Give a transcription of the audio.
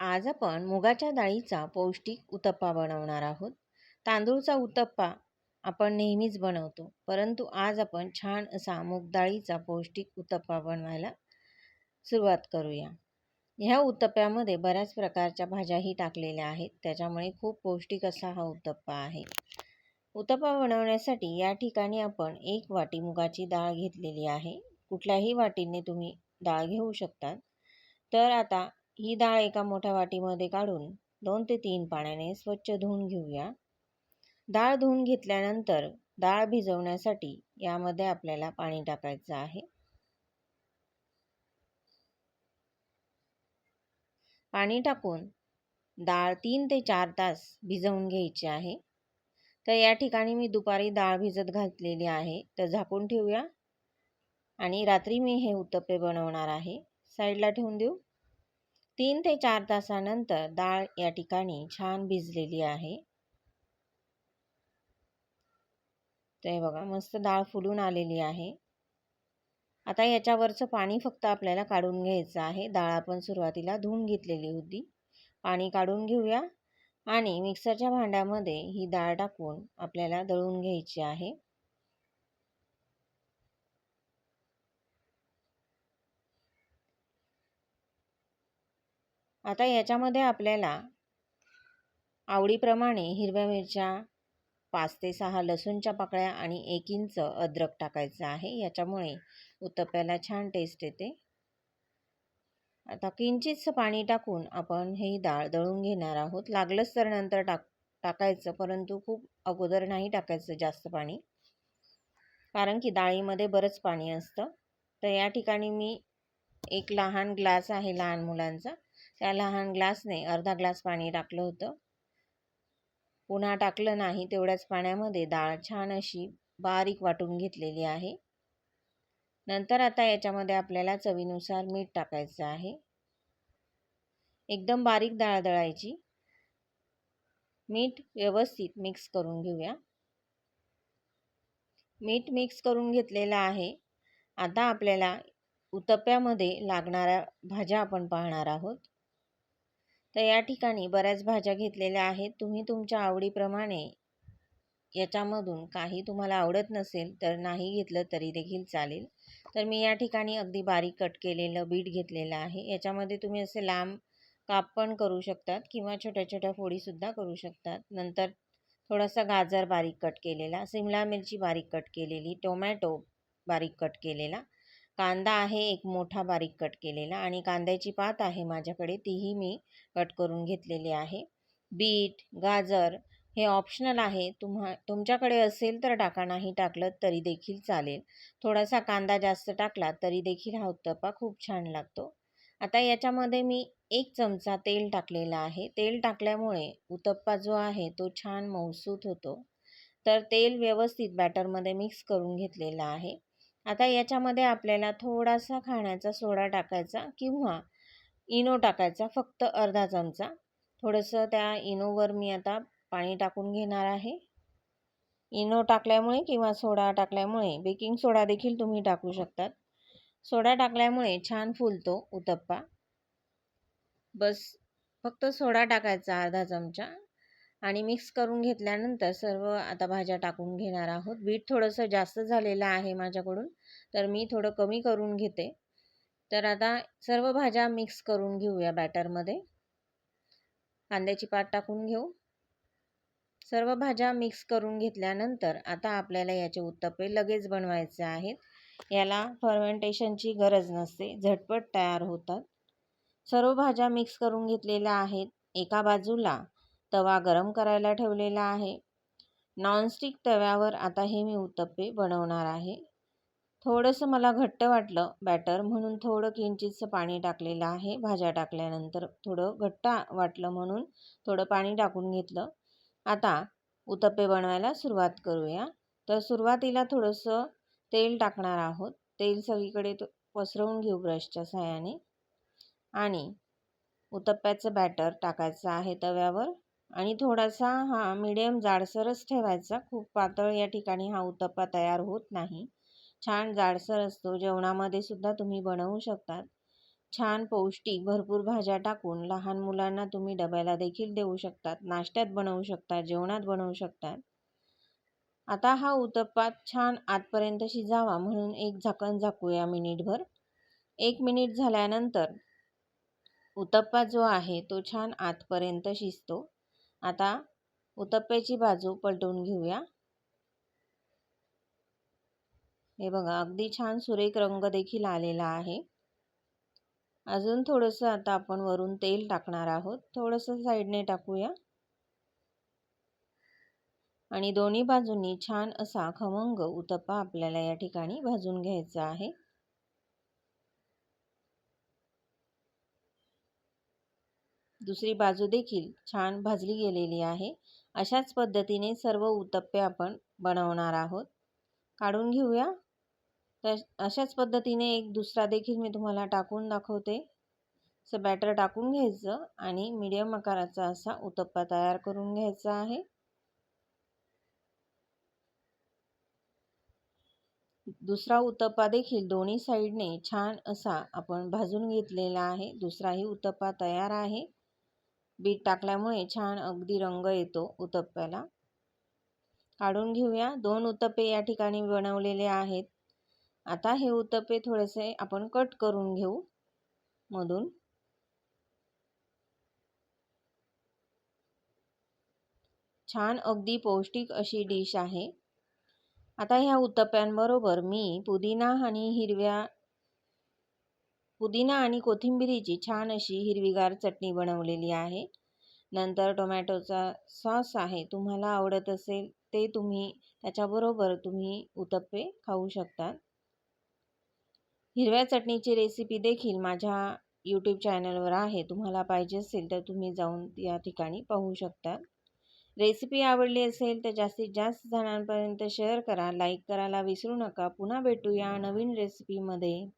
आज आपण मुगाच्या डाळीचा पौष्टिक उत्तप्पा बनवणार आहोत. तांदूळचा उत्तप्पा आपण नेहमीच बनवतो परंतु आज आपण छान असा मूग डाळीचा पौष्टिक उत्तप्पा बनवायला सुरुवात करूया. ह्या उत्तप्प्यामध्ये बऱ्याच प्रकारच्या भाज्याही टाकलेल्या आहेत त्याच्यामुळे खूप पौष्टिक असा हा उत्तप्पा आहे. उत्तप्पा बनवण्यासाठी या ठिकाणी आपण एक वाटी मुगाची डाळ घेतलेली आहे. कुठल्याही वाटीने तुम्ही डाळ घेऊ शकतात. तर आता ही डाळ एका मोठ्या वाटीमध्ये काढून दोन ते तीन पाण्याने स्वच्छ धुवून घेऊया. डाळ धुवून घेतल्यानंतर डाळ भिजवण्यासाठी यामध्ये आपल्याला पाणी टाकायचं आहे. पाणी टाकून डाळ तीन ते चार तास भिजवून घ्यायची आहे. तर या ठिकाणी मी दुपारी डाळ भिजत घातलेली आहे. तर झाकून ठेवूया. आणि रात्री मी हे उत्तप्पे बनवणार आहे. साईडला ठेवून देऊ. तीन ते चार तासानंतर डाळ या ठिकाणी छान भिजलेली आहे. ते बघा मस्त डाळ फुलून आलेली आहे. आता याच्यावरचं पाणी फक्त आपल्याला काढून घ्यायचं आहे. डाळ आपण सुरुवातीला धुवून घेतलेली होती. पाणी काढून घेऊया आणि मिक्सरच्या भांड्यामध्ये ही डाळ टाकून आपल्याला दळून घ्यायची आहे. आता याच्यामध्ये आपल्याला आवडीप्रमाणे हिरव्या मिरच्या पाच ते सहा लसूणच्या पाकळ्या आणि एक इंच अद्रक टाकायचं आहे. याच्यामुळे उत्तप्प्याला छान टेस्ट येते. आता किंचितचं पाणी टाकून आपण ही डाळ दळून घेणार आहोत. लागलंच तर नंतर टाक टाकायचं परंतु खूप अगोदर नाही टाकायचं जास्त पाणी. कारण की डाळीमध्ये बरंच पाणी असतं. तर या ठिकाणी मी एक लहान ग्लास आहे लहान मुलांचा. त्या लहान ग्लासने अर्धा ग्लास पाणी टाकलं होतं. पुन्हा टाकलं नाही तेवढ्याच पाण्यामध्ये डाळ छान अशी बारीक वाटून घेतलेली आहे. नंतर आता याच्यामध्ये आपल्याला चवीनुसार मीठ टाकायचं आहे. एकदम बारीक डाळ दळायची मीठ व्यवस्थित मिक्स करून घेऊया. मीठ मिक्स करून घेतलेलं आहे. आता आपल्याला उत्तप्प्यामध्ये लागणाऱ्या भाज्या आपण पाहणार आहोत. तर या ठिकाणी बऱ्याच भाज्या घेतलेल्या आहेत. तुम्ही तुमच्या आवडीप्रमाणे याच्यामधून काही तुम्हाला आवडत नसेल तर नाही घेतलं तरी देखील चालेल. तर मी या ठिकाणी अगदी बारीक कट केलेलं बीट घेतलेलं आहे. याच्यामध्ये तुम्ही असे लांब काप पण करू शकतात किंवा छोट्या छोट्या फोडीसुद्धा करू शकतात. नंतर थोडासा गाजर बारीक कट केलेला सिमला मिरची बारीक कट केलेली टोमॅटो बारीक कट केलेला कांदा आहे एक मोठा बारीक कट केलेला आणि कांद्याची पात आहे माझ्याकडे तीही मी कट करून घेतलेली आहे. बीट गाजर हे ऑप्शनल आहे तुम्हा तुमच्याकडे असेल तर टाका नाही टाकलं तरी देखील चालेल. थोडासा कांदा जास्त टाकला तरी देखील हा उत्तप्पा खूप छान लागतो. आता याच्यामध्ये मी एक चमचा तेल टाकलेला आहे. तेल टाकल्यामुळे उत्तप्पा जो आहे तो छान मौसूत होतो. तर तेल व्यवस्थित बॅटरमध्ये मिक्स करून घेतलेला आहे. आता याच्यामध्ये आपल्याला थोडासा खाण्याचा सोडा टाकायचा किंवा इनो टाकायचा फक्त अर्धा चमचा. थोडंसं त्या इनोवर मी आता पाणी टाकून घेणार आहे. इनो टाकल्यामुळे किंवा सोडा टाकल्यामुळे बेकिंग सोडा देखील तुम्ही टाकू शकतात. सोडा टाकल्यामुळे छान फुलतो उत्तप्पा. बस फक्त सोडा टाकायचा अर्धा चमचा. आणि मिक्स करून घेतल्यानंतर सर्व आता भाज्या टाकून घेणार आहोत. बीट थोडंसं जास्त झालेलं आहे माझ्याकडून तर मी थोडं कमी करून घेते. तर आता सर्व भाज्या मिक्स करून घेऊया बॅटरमध्ये कांद्याची पात टाकून घेऊ. सर्व भाज्या मिक्स करून घेतल्यानंतर आता आपल्याला याचे उत्तप्पे लगेच बनवायचे आहेत. याला फर्मेंटेशनची गरज नसते झटपट तयार होतात. सर्व भाज्या मिक्स करून घेतलेल्या आहेत. एका बाजूला तवा गरम करायला ठेवलेला आहे. नॉनस्टिक तव्यावर आता हे मी उत्तप्पे बनवणार आहे. थोडंसं मला घट्ट वाटलं बॅटर म्हणून थोडं किंचितचं पाणी टाकलेलं आहे. भाज्या टाकल्यानंतर थोडं घट्ट वाटलं म्हणून थोडं पाणी टाकून घेतलं. आता उत्तप्पे बनवायला सुरुवात करूया. तर सुरुवातीला थोडंसं तेल टाकणार आहोत. तेल सगळीकडे पसरवून घेऊ ब्रशच्या सहाय्याने. आणि उत्तप्प्याचं बॅटर टाकायचं आहे तव्यावर. आणि थोडासा हा मिडियम जाडसरच ठेवायचा. खूप पातळ या ठिकाणी हा उत्तप्पा तयार होत नाही. छान जाडसर असतो. जेवणामध्ये सुद्धा तुम्ही बनवू शकतात. छान पौष्टिक भरपूर भाज्या टाकून लहान मुलांना तुम्ही डब्याला देखील देऊ शकतात. नाश्त्यात बनवू शकता जेवणात बनवू शकतात. आता हा उत्तप्पा छान आतपर्यंत शिजावा म्हणून एक झाकण झाकूया मिनिटभर. एक मिनिट झाल्यानंतर उत्तप्पा जो आहे तो छान आतपर्यंत शिजतो. आता उत्तप्प्याची बाजू पलटवून घेऊया. हे बघा अगदी छान सुरेख रंग देखील आलेला आहे. अजून थोडंसं आता आपण वरून तेल टाकणार आहोत. थोडंसं साईडने टाकूया. आणि दोन्ही बाजूंनी छान असा खमंग उतप्पा आपल्याला या ठिकाणी भाजून घ्यायचा आहे. दुसरी बाजू देखील छान भाजली गेलेली आहे. अशाच पद्धतीने सर्व उत्तप्पे आपण बनवणार आहोत. काढून घेऊया. तर अशाच पद्धतीने एक दुसरा देखील मी तुम्हाला टाकून दाखवते. असं बॅटर टाकून घ्यायचं आणि मीडियम आकाराचा असा उत्तप्पा तयार करून घ्यायचा आहे. दुसरा उत्तप्पा देखील दोन्ही साईडने छान असा आपण भाजून घेतलेला आहे. दुसराही उत्तप्पा तयार आहे. बीट टाकल्यामुळे छान अगदी रंग येतो उत्तप्प्याला काढून घेऊया. दोन उतप्पे या ठिकाणी बनवलेले आहेत. आता हे उतप्पे थोडेसे आपण कट करून घेऊ मधून. छान अगदी पौष्टिक अशी डिश आहे. आता ह्या उत्तप्प्यांबरोबर मी पुदिना आणि हिरव्या पुदिना आणि कोथिंबिरीची छान अशी हिरवीगार चटणी बनवलेली आहे. नंतर टोमॅटोचा सॉस आहे तुम्हाला आवडत असेल ते तुम्ही त्याच्याबरोबर तुम्ही उत्तप्पे खाऊ शकता हिरव्या चटणीची रेसिपी देखील माझ्या यूट्यूब चॅनलवर आहे तुम्हाला पाहिजे असेल तर तुम्ही जाऊन या ठिकाणी पाहू शकता रेसिपी आवडली असेल तर जास्तीत जास्त जणांपर्यंत शेअर करा लाईक करायला विसरू नका. पुन्हा भेटूया नवीन रेसिपीमध्ये.